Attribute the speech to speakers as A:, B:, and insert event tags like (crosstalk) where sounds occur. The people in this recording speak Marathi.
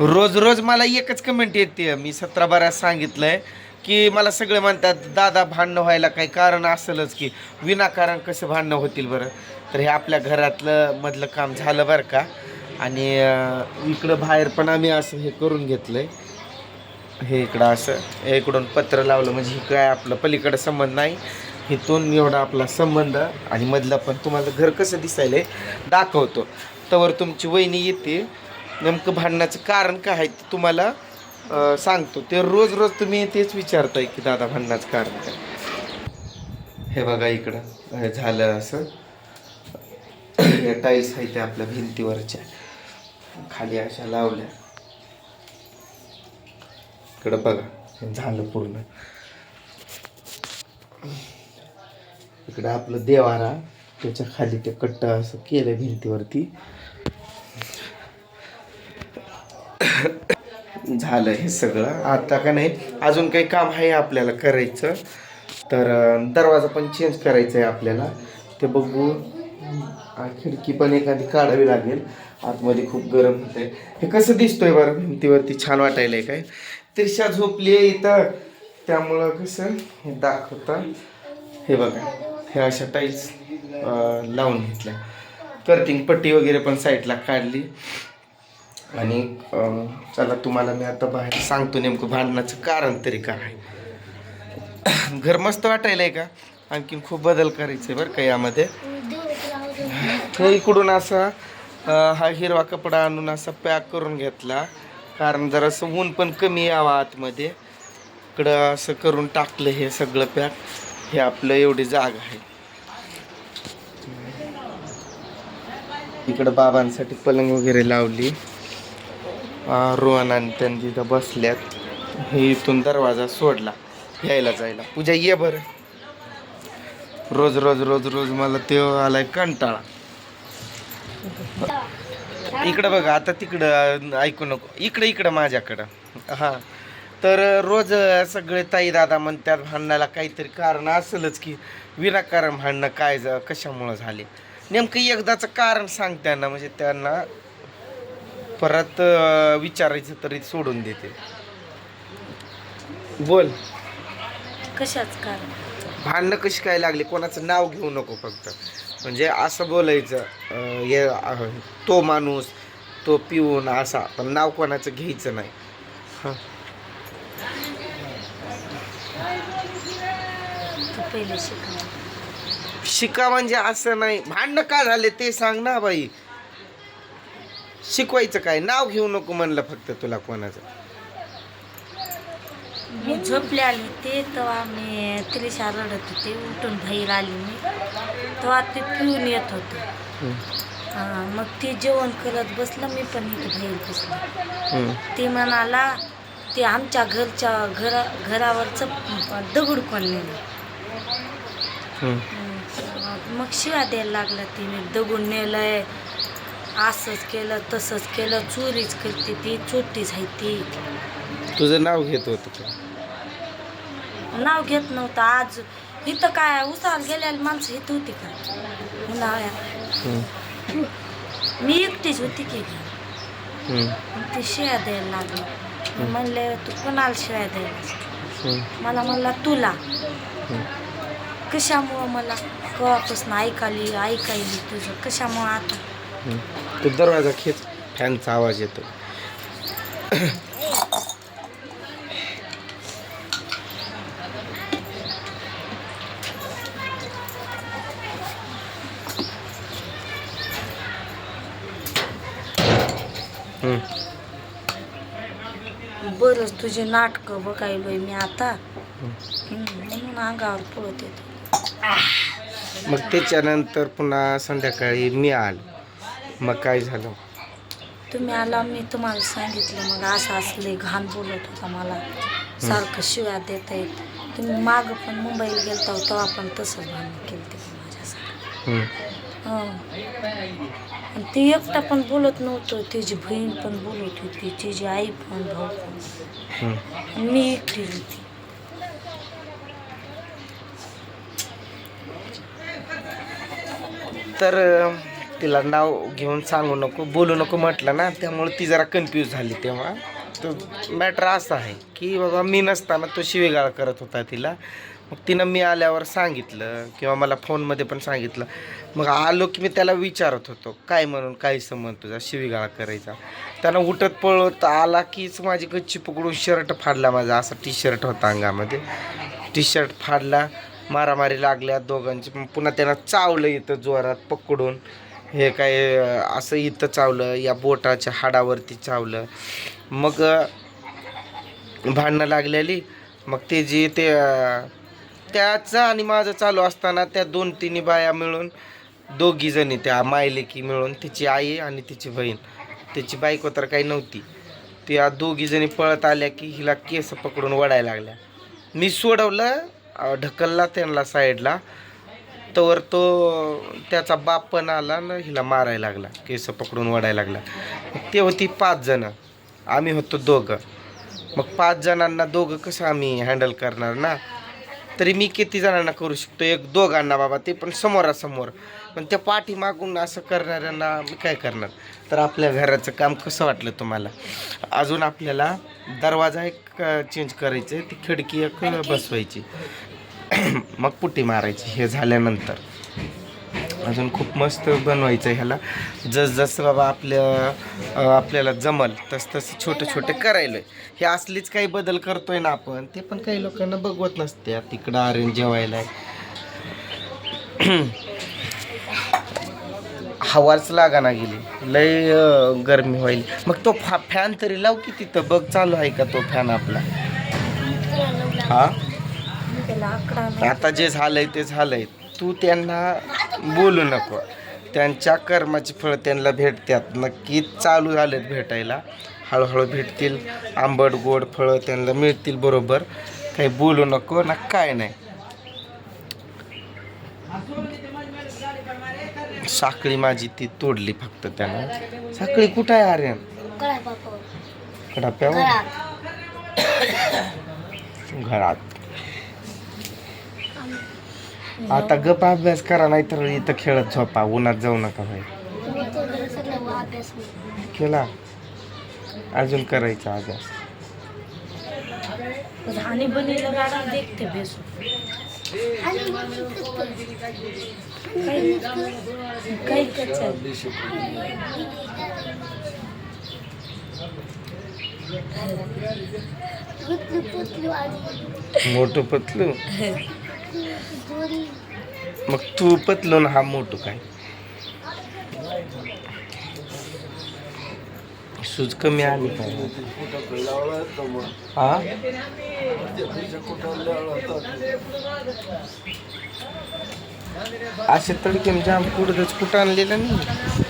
A: रोज रोज मला एकच कमेंट येते. मी सतरा बारा सांगितलंय की मला सगळे म्हणतात दादा भांडणं व्हायला काही कारण असेलच की विनाकारण कसं भांडणं होतील बरं? तर हे आपल्या घरातलं मधलं काम झालं बरं का? आणि इकडं बाहेर पण आम्ही असं हे करून घेतलंय. हे इकडं असं इकडून पत्र लावलं म्हणजे हे काय आपलं पलीकडं संबंध नाही. इथून एवढा आपला संबंध आणि मधलं पण तुम्हाला घर कसं दिसायलंय दाखवतो. तवर तुमची वहिनी येते. नेमकं भांडण्याचं कारण काय आहे ते तुम्हाला सांगतो. ते रोज रोज तुम्ही तेच विचारताय की दादा भांडण्याचं कारण काय? हे बघा इकडं हे झालं असं. या टाईल्स आहेत त्या आपल्या भिंतीवरच्या. खाली अशा लावल्या. इकडं बघा हे झालं पूर्ण. इकडं आपलं देवारा त्याच्याखाली ते कट्टा असं केलं भिंतीवरती. झालं हे सगळं. आता का नाही अजून काही काम आहे आपल्याला करायचं. तर दरवाजा पण चेंज करायचा आहे आपल्याला. ते बघू. खिडकी पण एखादी काढावी लागेल. आतमध्ये खूप गरम होतंय. हे कसं दिसतोय बरं भिंतीवरती? छान वाटायला आहे काय? त्रिशा झोपली आहे इथं. त्यामुळं कसं? हे दाखवता. हे बघा. हे अशा टाईल्स लावून घेतल्या. कर्तिंग पट्टी वगैरे पण साईडला काढली. आणि चला तुम्हाला मी आता बाहेर सांगतो नेमकं भांडणाचं कारण तरी काय. आहे घर मस्त वाटायलंय का? आणखीन खूप बदल करायचे बरं का यामध्ये. तो इकडून असा हा हिरवा कपडा आणून असा पॅक करून घेतला. कारण जरासं ऊन पण कमी यावं आतमध्ये. इकडं असं करून टाकलं हे सगळं पॅक. हे आपलं एवढी जागा आहे. इकडं बाबांसाठी पलंग वगैरे लावली. रोहन आणि त्यांनी तिथं बसल्यात. हे इथून दरवाजा सोडला यायला जायला. पूजा ये बरं. रोज रोज रोज रोज मला ते आलाय कंटाळा. इकडं बघा आता तिकडं ऐकू नको. इकडं इकडं माझ्याकडं. हां. तर रोज सगळे ताई दादा म्हणतात भांडणाला काहीतरी कारण असेलच की विनाकारण भांडणं काय ज कशामुळं झाले? नेमकं एकदाचं कारण सांग त्यांना म्हणजे त्यांना परत विचारायचं तरी सोडून देते. बोल.
B: कशाच कारण?
A: भांडणं कशी काय लागली? कोणाचं नाव घेऊ नको फक्त. म्हणजे असं बोलायचं अं, हे अं, तो माणूस तो पिऊन असा. पण नाव कोणाचं घ्यायचं नाही. हं.
B: तू पहिले शिकणार
A: शिका म्हणजे असं नाही. भांडणं का झाले ते सांग ना बाई. शिकवायचं काय? नाव घेऊ नको म्हणलं फक्त तुला कोणाचं.
B: मी झोपले आली ते तेव्हा मी त्रिशा रडत होते. उठून बाहेर आली मी. तेव्हा ते पिऊन येत होतं.
A: हं.
B: मग ते जेवण करत बसलं मी पण इथं बाहेर बसलं.
A: हं.
B: ते म्हणाला ते आमच्या घरच्या घरा घरावरचं दगड कोण नेलं
A: हं.
B: मग शिवा द्यायला लागला तिने. दगड नेलंय. असंच केलं तसंच केलं चोरीच करते ती चोटीच आहे ती.
A: तुझं नाव घेत होतं का?
B: नाव घेत नव्हतं आज. इथं काय उसाल गेलेली माणसं इथं होती का? उन्हाळ्यात. मी एकटीच होती की. मग ते शिव्या द्यायला लागले. मी म्हणले तू कोणाला शिव्या द्यायला. मला म्हणला तुला. कशामुळं मला कवापासून ऐकाली ऐकायली तुझं. कशामुळं आता.
A: तो दरवाजा खेच फॅनचा आवाज येतो.
B: बरंच तुझे नाटकं बघायलोय मी आता. म्हणून अंगावर पळत येतो.
A: मग त्याच्यानंतर पुन्हा संध्याकाळी मी आलो. मग काय झालं
B: तुम्ही आला मी तुम्हाला सांगितलं मग असं असले घाण बोलत होता मला सारखं शिव्या देत आहेत तुम्ही माग पण मुंबईला गेलता तेव्हा पण तसंच भांडण केलं ते माझ्यासाठी
A: हं.
B: हं. ती एकटा पण बोलत नव्हतं तिची बहीण पण बोलत होती तिची आई पण भाऊ पण
A: हं.
B: मी एकटी होती
A: तर तिला नाव घेऊन सांगू नको बोलू नको म्हटलं ना त्यामुळे ती जरा कन्फ्यूज झाली तेव्हा. तो मॅटर असा आहे की बाबा मी नसताना तो शिवेगाळ करत होता तिला. मग तिनं मी आल्यावर सांगितलं किंवा मला फोनमध्ये पण सांगितलं. मग आलो की मी त्याला विचारत होतो काय म्हणून काय संबंध तुझा? शिवीगाळा करायचा? त्यानं उठत पळत आला कीच माझी गच्ची पकडून शर्ट फाडला माझा असा टी शर्ट होता अंगामध्ये. टी शर्ट फाडला मारामारी लागल्या दोघांची. मग पुन्हा त्यांना चावलं येतं जोरात पकडून. हे काय असं इथं चावलं या बोटाच्या हाडावरती चावलं. मग भांडणं लागलेली. मग ते जे ते त्याचं आणि माझं चालू असताना त्या दोन तिन्ही बाया मिळून दोघीजणी त्या मायलेकी मिळून तिची आई आणि तिची बहीण. त्याची बायको तर काही नव्हती. त्या दोघीजणी पळत आल्या की हिला केस पकडून वडायला लागल्या. मी सोडवलं ढकलला त्यांना साईडला तवर तो त्याचा बाप पण आला ना हिला मारायला लागला केस पकडून वडायला लागला. ते होती पाच जणं आम्ही होतो दोघं. मग पाच जणांना दोघं कसं आम्ही हँडल करणार ना? तरी मी किती जणांना करू शकतो? एक दोघांना बाबा ते पण समोरासमोर. पण त्या पाठीमागून असं करणाऱ्यांना मी काय करणार? तर आपल्या घराचं काम कसं वाटलं तुम्हाला? अजून आपल्याला दरवाजा एक चेंज करायचं ती खिडकी एक बसवायची. (coughs) मग पुटी मारायची हे झाल्यानंतर. अजून खूप मस्त बनवायचं आहे ह्याला जसजसं बाबा आपल्या आपल्याला जमल तस तसं छोटे छोटे करायला. हे असलीच काही बदल करतोय ना आपण ते पण काही लोकांना बघवत नसते तिकडं अरेंज जेवायला आहे. (coughs) हवाच लागा ना गेली. लय गरमी होईल मग तो फा फॅन तरी लाव की तिथं. बघ चालू आहे का तो फॅन आपला? हा? आता जे झालंय ते झालंय. तू त्यांना बोलू नको. त्यांच्या कर्माची फळं त्यांना भेटतात नक्कीच चालू झालेत भेटायला. हळूहळू भेटतील. आंबट गोड फळं त्यांना मिळतील बरोबर. काही बोलू नको ना काय नाही. साखळी माझी ती तोडली फक्त त्यानं. साखळी कुठं आहे आर्यन? कडाप्यावर घरात. आता गप अभ्यास करा नाही तर इथं खेळत झोपा उन्हात जाऊ नका भाई केला? अजून करायचा अभ्यास.
B: आणि बनीला गाडा देखते बेसू काही काही कच्चा
A: मोठं पतलू? (laughs) मग तू पतलो ना हा मोठो काय? सूज कमी आली काय हा? असे तडके जाम कुठंच कुठं आणलेलं नाही